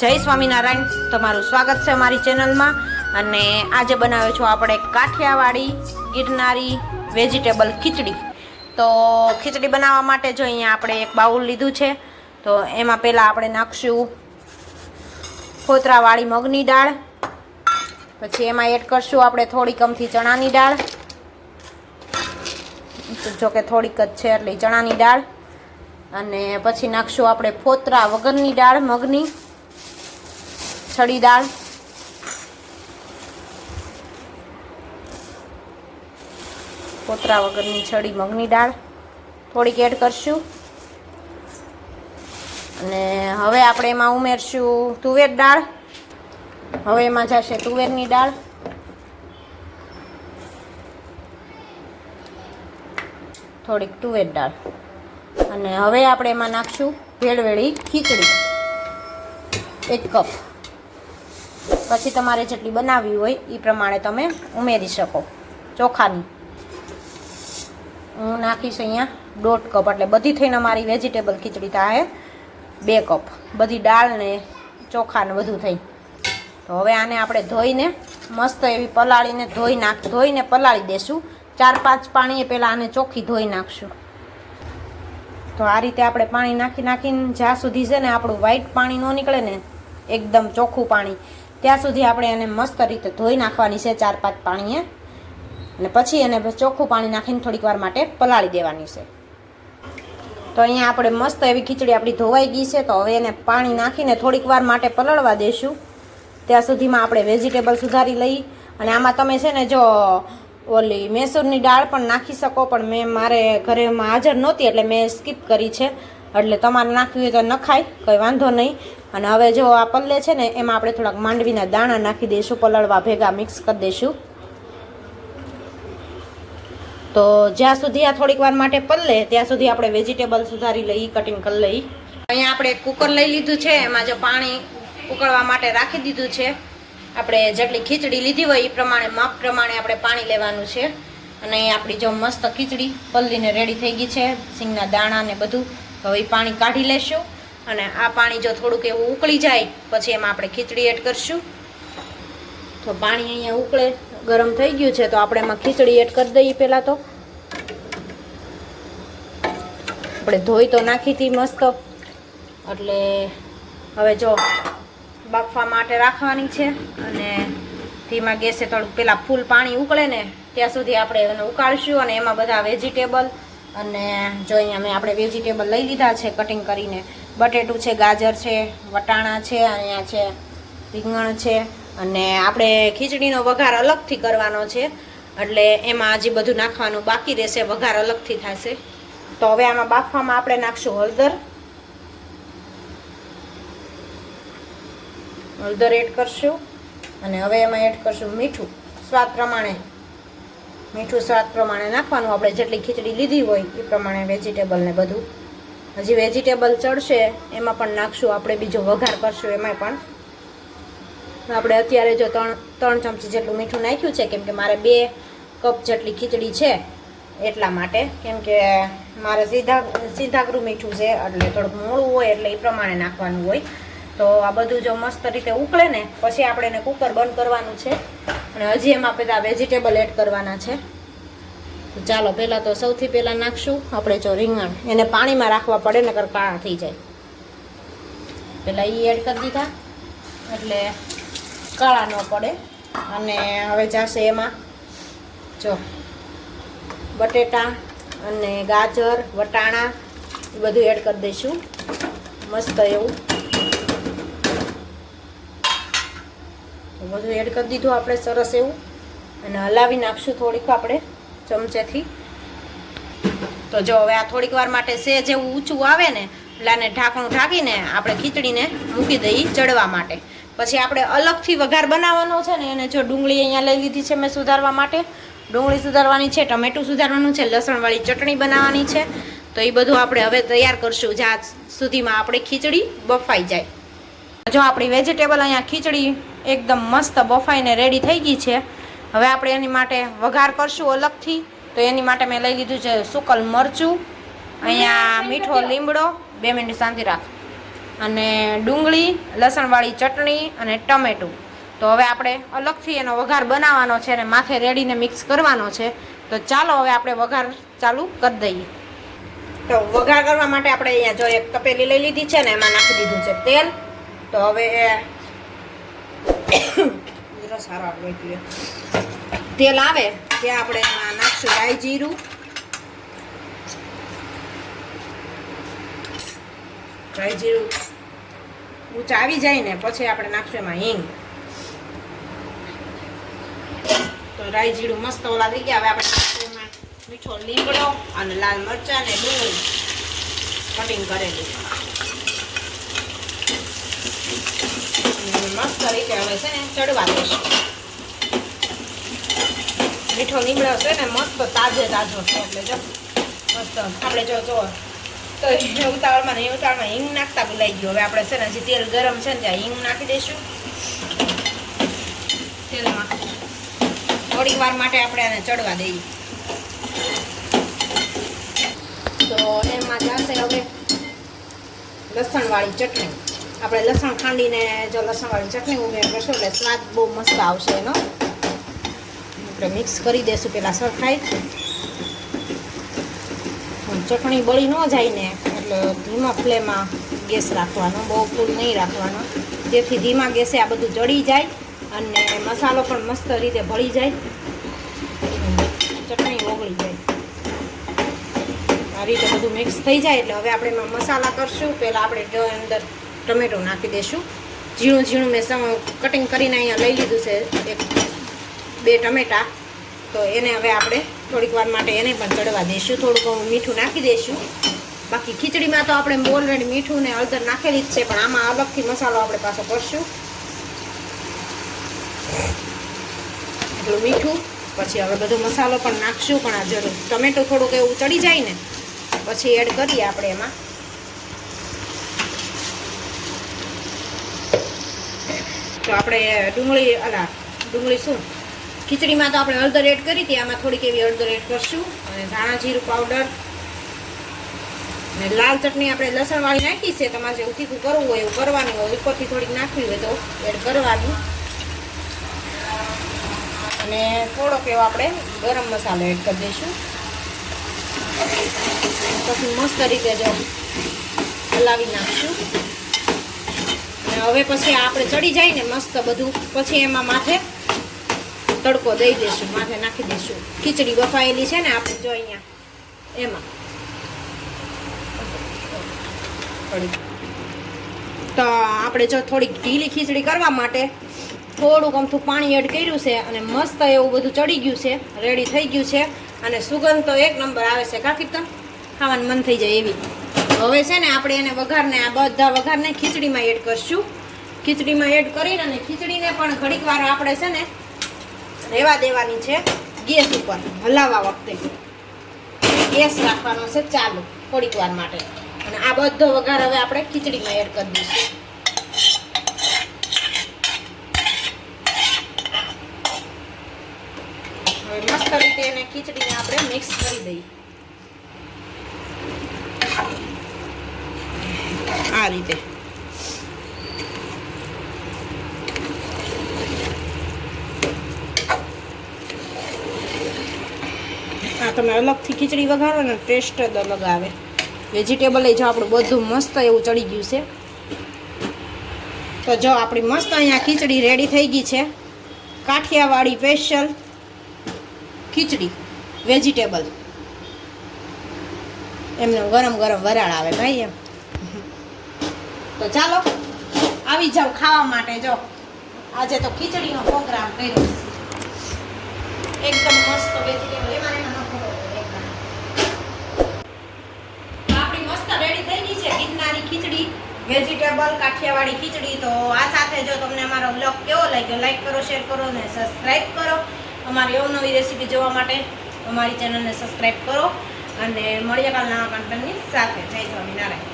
જય સ્વામિનારાયણ. તમારું સ્વાગત છે અમારી ચેનલમાં. અને આજે બનાવ્યો છું આપણે કાઠિયાવાડી ગિરનારી વેજીટેબલ ખીચડી. તો ખીચડી બનાવવા માટે જો અહીંયા આપણે એક બાઉલ લીધું છે, તો એમાં પહેલાં આપણે નાખશું ફોતરાવાળી મગની દાળ. પછી એમાં એડ કરશું આપણે થોડીક અમથી ચણાની દાળ. જોકે થોડીક જ છે એટલે ચણાની દાળ. અને પછી નાખશું આપણે ફોતરા વગરની દાળ, મગની. છડી દાળ. કોતરા વગરની છડી મગની દાળ. થોડીક એડ કરશું. અને હવે આપણે એમાં ઉમેરશું તુવેર દાળ. હવે એમાં જશે તુવેરની દાળ. થોડીક તુવેર દાળ. અને હવે આપણે એમાં નાખશું ભેળવેળી ખીચડી. એક કપ. પછી તમારે જેટલી બનાવવી હોય એ પ્રમાણે તમે ઉમેરી શકો. ચોખાની. હું નાખીશ અહીંયા દોઢ કપ. એટલે બધી થઈને અમારી વેજીટેબલ ખીચડી થાય બે કપ. બધી દાળ ને ચોખા ને બધું થઈ. તો હવે આને આપણે ધોઈને મસ્ત એવી પલાળીને ધોઈ નાખ, ધોઈને પલાળી દેશું. ચાર પાંચ પાણીએ પહેલાં આને ચોખ્ખી ધોઈ નાખશું. તો આ રીતે આપણે પાણી નાખી નાખીને જ્યાં સુધી છે ને આપણું વ્હાઈટ પાણી ન નીકળે ને, એકદમ ચોખ્ખું પાણી. ત્યાં સુધી આપણે એને મસ્ત રીતે ધોઈ નાખવાની છે ચાર પાંચ પાણીએ. અને પછી એને ચોખ્ખું પાણી નાખીને થોડીક વાર માટે પલાળી દેવાની છે. તો અહીંયા આપણે મસ્ત એવી ખીચડી આપણી ધોવાઈ ગઈ છે, તો હવે એને પાણી નાખીને થોડીક વાર માટે પલળવા દેશું. ત્યાં સુધીમાં આપણે વેજીટેબલ સુધારી લઈ. અને આમાં તમે છે ને જો ઓલી મેસૂરની દાળ પણ નાખી શકો, પણ મેં મારે ઘરેમાં હાજર નહોતી એટલે મેં સ્કીપ કરી છે. એટલે તમારે નાખવી હોય તો નખાય, કંઈ વાંધો નહીં. અને હવે જો આ પલ્લે છે ને, એમાં આપણે થોડાક માંડવીના દાણા નાખી દઈશું, પલળવા ભેગા મિક્સ કરી દઈશું. તો જ્યાં સુધી આ થોડીક વાર માટે પલ્લે, ત્યાં સુધી આપણે વેજીટેબલ સુધારી લઈ કટિંગ કરી લઈ. અહીંયા આપણે કુકર લઈ લીધું છે, એમાં જો પાણી ઉકળવા માટે રાખી દીધું છે. આપણે જેટલી ખીચડી લીધી હોય એ પ્રમાણે, માપ પ્રમાણે આપણે પાણી લેવાનું છે. અને આપણી જો મસ્ત ખીચડી, પલ્લીને રેડી થઈ ગઈ છે, સિંગના દાણા ને બધું. હવે પાણી કાઢી લેશું. અને આ પાણી જો થોડુંક એવું ઉકળી જાય, પછી એમાં આપણે ખીચડી એડ કરશું. તો પાણી અહીંયા ઉકળે, ગરમ થઈ ગયું છે, તો આપણે એમાં ખીચડી એડ કરી દઈએ પહેલાં તો. આપણે ધોઈ તો નાખી હતી મસ્ત. એટલે હવે જો બાફવા માટે રાખવાની છે, અને ધીમા ગેસે થોડુંક પહેલાં ફૂલ પાણી ઉકળે ને, ત્યાં સુધી આપણે એને ઉકાળશું, અને એમાં બધા વેજીટેબલ અને જો અહીંયા મેં આપણે વેજીટેબલ લઈ લીધા છે કટિંગ કરીને બટેટું છે, ગાજર છે, વટાણા છે, અહીંયા છે, રીંગણ છે અને આપણે ખીચડીનો વઘાર અલગથી કરવાનો છે. એટલે એમાં હજી બધું નાખવાનું બાકી રહેશે, વઘાર અલગથી થશે. તો હવે આમાં બાફવામાં આપણે નાખશું હળદર. હળદર એડ કરશું અને હવે એમાં એડ કરશું મીઠું. સ્વાદ પ્રમાણે. મીઠું સ્વાદ પ્રમાણે નાખવાનું. આપણે જેટલી ખીચડી લીધી હોય એ પ્રમાણે વેજીટેબલ ને બધું. હજી વેજીટેબલ ચડશે, એમાં પણ નાખશું. આપણે બીજો વઘાર કરશું એમાં પણ. આપણે અત્યારે જો ત્રણ ત્રણ ચમચી જેટલું મીઠું નાખ્યું છે, કેમ કે મારે બે કપ જેટલી ખીચડી છે એટલા માટે. કેમ કે મારે સીધા, સીધાગરું મીઠું છે, એટલે થોડુંક મોળું હોય એટલે એ પ્રમાણે નાખવાનું હોય. તો આ બધું જો મસ્ત રીતે ઉકળે ને, પછી આપણે એને કુકર બંધ કરવાનું છે. અને હજી એમાં પેલા વેજીટેબલ એડ કરવાના છે. ચાલો, પહેલાં તો સૌથી પહેલાં નાખશું આપણે જો રીંગણ. એને પાણીમાં રાખવા પડે, નકર કાળા થઈ જાય. પહેલાં એ એડ કરી દીધા, એટલે કાળા ન પડે. અને હવે જશે એમાં, જો, બટેટા અને ગાજર, વટાણા, એ બધું એડ કરી દઈશું. મસ્ત એવું. બધું એડ કરી દીધું આપણે, સરસ એવું. અને હલાવી નાખશું થોડીક આપણે. ચમચેથી. તો જો હવે આ થોડીક વાર માટે સે જેવું ઊંચું આવે ને એટલે આને ઢાંકણું ઢાંકીને આપણે ખીચડીને મૂકી દઈએ ચડવા માટે. પછી આપણે અલગથી વઘાર બનાવવાનો છે ને, એને જો ડુંગળી અહીંયા લઈ લીધી છે મેં સુધારવા માટે. ડુંગળી સુધારવાની છે, ટમેટું સુધારવાનું છે, લસણવાળી ચટણી બનાવવાની છે. તો એ બધું આપણે હવે તૈયાર કરશું, જ્યાં સુધીમાં આપણે ખીચડી બફાઈ જાય. જો આપણી વેજીટેબલ અહીંયા ખીચડી એકદમ મસ્ત બફાઈને રેડી થઈ ગઈ છે. હવે આપણે એની માટે વઘાર કરશું અલગથી. તો એની માટે મેં લઈ લીધું છે સુકલ મરચું અહીંયા મીઠો લીમડો બે મિનિટ શાંતિ રાખ. અને ડુંગળી લસણવાળી ચટણી અને ટમેટું. તો હવે આપણે અલગથી એનો વઘાર બનાવવાનો છે અને માથે રેડીને મિક્સ કરવાનો છે. તો ચાલો હવે આપણે વઘાર ચાલુ કરી દઈએ. તો વઘાર કરવા માટે આપણે અહીંયા જો એક તપેલી લઈ લીધી છે ને એમાં નાખી દીધું છે તેલ. તો હવે જીરો સારો આપણો એટલે તેલ આવે તે આપણે એમાં નાખશું, રાઈ જીરું. રાઈ જીરું ઊંચા જાય ને, પછી આપણે નાખશું એમાં હિંગ. તો રાઈ જીરું મસ્ત ઓલા થઈ ગયા, હવે આપણે એમાં મીઠો લીમડો અને લાલ મરચાં અને ડુંગળી કટિંગ કરેલું. મસ્ત રીતે હવે છે ને ચડવા દઈશું મીઠો લીમડો છે ને, મસ્ત તાજે તાજો છે એટલે જો, મસ્ત. આપણે જો જો, તો ઉતાવળમાં ને ઉતાવળમાં હિંગ નાખતા ભૂલાઈ ગયું. હવે આપણે છે ને, હજી તેલ ગરમ છે ને, ત્યાં હિંગ નાખી દઈશું. તેલમાં. થોડીક વાર માટે આપણે આને ચડવા દઈએ. તો એમાં જશે હવે લસણવાળી ચટણી. આપણે લસણ ખાંડીને જો લસણવાળી ચટણી ઉમેર કરશું એટલે સ્વાદ બહુ મસ્ત આવશે એનો. આપણે મિક્સ કરી દઈશું પહેલાં સરખાઈ. ચટણી બળી ન જાય ને, એટલે ધીમા ફ્લેમમાં ગેસ રાખવાનો, બહુ ફૂલ નહીં રાખવાનો. જેથી ધીમા ગેસે આ બધું જળી જાય અને મસાલો પણ મસ્ત રીતે ભળી જાય. ચટણી ઓગળી જાય. આ રીતે બધું મિક્સ થઈ જાય, એટલે હવે આપણે એમાં મસાલા કરશું. પહેલાં આપણે અંદર ટમેટો નાખી દઈશું ઝીણું ઝીણું મેં કટિંગ કરીને અહીંયા લઈ લીધું છે. એક બે ટમેટા, તો એને હવે આપણે થોડીક વાર માટે એને પણ ચડવા દઈશું. થોડુંક મીઠું નાખી દઈશું. બાકી ખીચડીમાં તો આપણે ઓલરેડી મીઠું ને હળદર નાખેલી જ છે, પણ આમાં અલગથી મસાલો આપણે પાછો કરશું. એટલું મીઠું, પછી હવે બધો મસાલો પણ નાખશું, પણ આ જરૂર ટમેટું થોડુંક એવું ચડી જાય ને, પછી એડ કરીએ આપણે એમાં. તો આપણે ડુંગળી, અલા, ડુંગળી શું? ખીચડીમાં તો આપણે હળદર એડ કરી હતી, આમાં થોડીક એવી હળદર એડ કરશું. અને ધાણા જીરું પાવડર અને લાલ ચટણી આપણે લસણવાળી નાખી છે, તમારે જેવું તીખું કરવું હોય એવું કરવાનું હોય, ઉપરથી થોડીક નાખવી હોય તો એડ કરવાનું. અને થોડોક એવો આપણે ગરમ મસાલો એડ કરી દઈશું. પછી મસ્ત રીતે જો હલાવી નાખશું. અને હવે પછી આપણે ચડી જાય ને મસ્ત બધું, પછી એમાં માથે તડકો દઈ દઈશું માથે નાખી દઈશું ખીચડી બફાયેલી છે ને આપણે જો અહીંયા, એમાં. તો આપણે જો થોડીક ઢીલી ખીચડી કરવા માટે થોડુંક અમથું પાણી એડ કર્યું છે અને મસ્ત એવું બધું ચડી ગયું છે રેડી થઈ ગયું છે. અને સુગંધ તો એક નંબર આવે છે. કાકી તો ખાવાનું મન થઈ જાય એવી. હવે છે ને આપણે એને વઘારને આ બધા વઘારને ખીચડીમાં એડ કરશું. ખીચડીમાં એડ કરીને અને ખીચડીને પણ ઘડીક વાર આપણે છે ને રહેવા દેવાની છે ગેસ ઉપર, હલાવવા વખતે. ગેસ રાખવાનો છે ચાલુ, થોડીક વાર માટે. અને આ બધો વઘાર હવે આપણે ખીચડીમાં એડ કરી દઈશું. હવે મસ્ત રીતે એને ખીચડીને આપણે મિક્સ કરી દઈએ. આ રીતે. તમે અલગથી ખીચડી વઘારો ને ટેસ્ટ જ અલગ આવે. વેજીટેબલ જો આપણું બધું મસ્ત એવું ચડી ગયું છે. તો જો આપણી મસ્ત અહીંયા ખીચડી રેડી થઈ ગઈ છે. કાઠિયાવાડી સ્પેશિયલ ખીચડી વેજીટેબલ એમને ગરમ ગરમ વરાળ આવે ભાઈ એમ. તો ચાલો, આવી જાવ ખાવા માટે જો. આજે તો ખીચડીનો પ્રોગ્રામ કર્યો એકદમ મસ્ત વેજીટેબલ એમાં એમાં નખો એકદમ તો આપણી મસ્ત રેડી થઈ ગઈ છે ગિરનારી ખીચડી વેજીટેબલ, કાઠિયાવાડી ખીચડી. તો આ સાથે જો તમને અમારો બ્લોગ કેવો લાગ્યો લાઈક કરો શેર કરો અને સબસ્ક્રાઈબ કરો. અમારી અવનવી રેસીપી જોવા માટે અમારી ચેનલને સબસ્ક્રાઈબ કરો. અને મળીએ કાલ નવા કન્ટેન્ટની સાથે. જય સ્વામિનારાયણ.